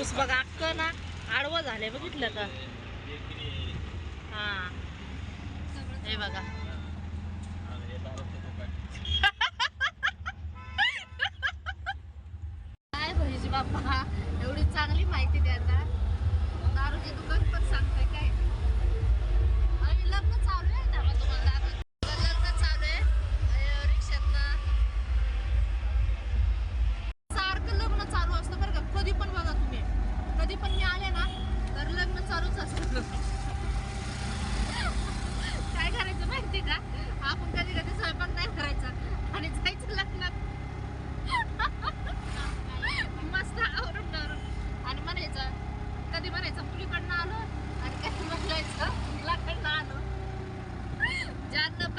ऊस बघा अक्क ना आडवं झाले बघितलं का? हा. हे बघा. काय भैजी बाप्पा? জানতাম